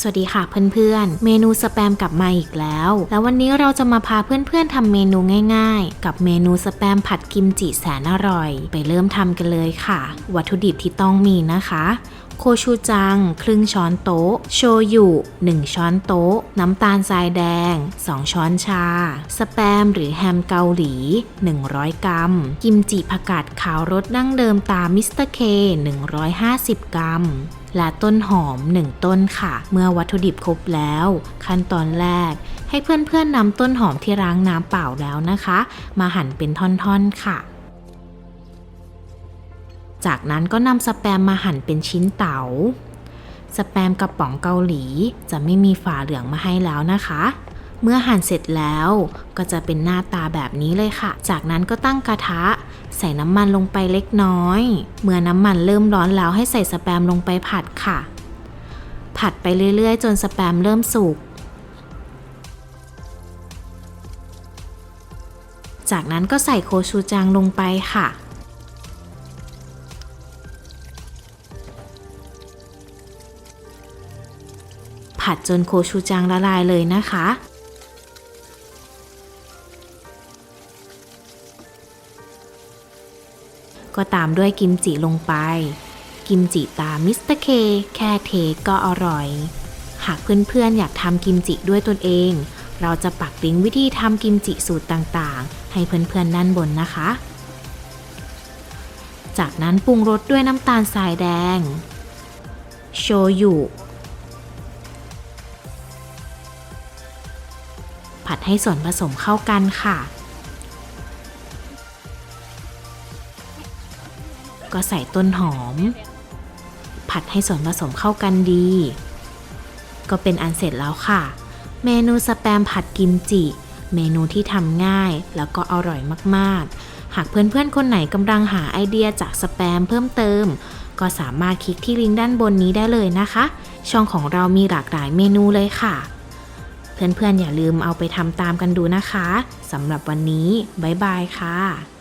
สวัสดีค่ะเพื่อนๆ เมนูสแปมกลับมาอีกแล้ว แล้ววันนี้เราจะมาพาเพื่อนๆทำเมนูง่ายๆ กับเมนูสแปมผัดกิมจิแสนอร่อย ไปเริ่มทำกันเลยค่ะ วัตถุดิบที่ต้องมีนะคะ โคชูจัง ครึ่งช้อนโต๊ะ โชยุ 1 ช้อนโต๊ะ น้ำตาลทรายแดง 2 ช้อนชา สแปมหรือแฮมเกาหลี 100 กรัม กิมจิผักกาดขาวรสดั้งเดิมตามมิสเตอร์เค 150 กรัม และต้นหอม 1 ต้นค่ะ เมื่อวัตถุดิบครบแล้ว ขั้นตอนแรก ให้เพื่อนๆนำต้นหอมที่ล้างน้ำเปล่าแล้วนะคะ มาหั่นเป็นท่อนๆค่ะ จากนั้นก็นำสแปมมาหั่นเป็นชิ้นเตา๋าสแปมกระป๋องเกาหลี จะไม่มีฝาเหลืองมาให้แล้วนะคะ เมื่อหั่นเสร็จแล้วก็จะเป็นหน้าตาแบบนี้เลยค่ะ จากนั้นก็ตั้งกระทะ ใส่น้ำมันลงไปเล็กน้อย เมื่อน้ำมันเริ่มร้อนแล้วให้ใส่สแปมลงไปผัดค่ะ ผัดไปเรื่อยๆ จนสแปมเริ่มสุก จากนั้นก็ใส่โคชูจังลงไปค่ะผัดจนโคชูจังละลายเลยนะคะ ก็ตามด้วยกิมจิลงไป กิมจิตามมิสเตอร์เคแค่เทก็อร่อย หากเพื่อนๆอยากทำกิมจิด้วยตนเอง เราจะปักลิงก์วิธีทำกิมจิสูตรต่างๆ ให้เพื่อนๆด้านบนนะคะ จากนั้นปรุงรสด้วยน้ำตาลทรายแดง โชยุผัดให้ส่วนผสมเข้ากันค่ะ ก็ใส่ต้นหอม ผัดให้ส่วนผสมเข้ากันดี ก็เป็นอันเสร็จแล้วค่ะ เมนูสแปมผัดกิมจิ เมนูที่ทำง่ายแล้วก็อร่อยมากๆ หากเพื่อนๆ คนไหนกำลังหาไอเดียจากสแปมเพิ่มเติม ก็สามารถคลิกที่ลิงก์ด้านบนนี้ได้เลยนะคะ ช่องของเรามีหลากหลายเมนูเลยค่ะเพื่อนๆ อย่าลืมเอาไปทำตามกันดูนะคะ สำหรับวันนี้ บ๊ายบายค่ะ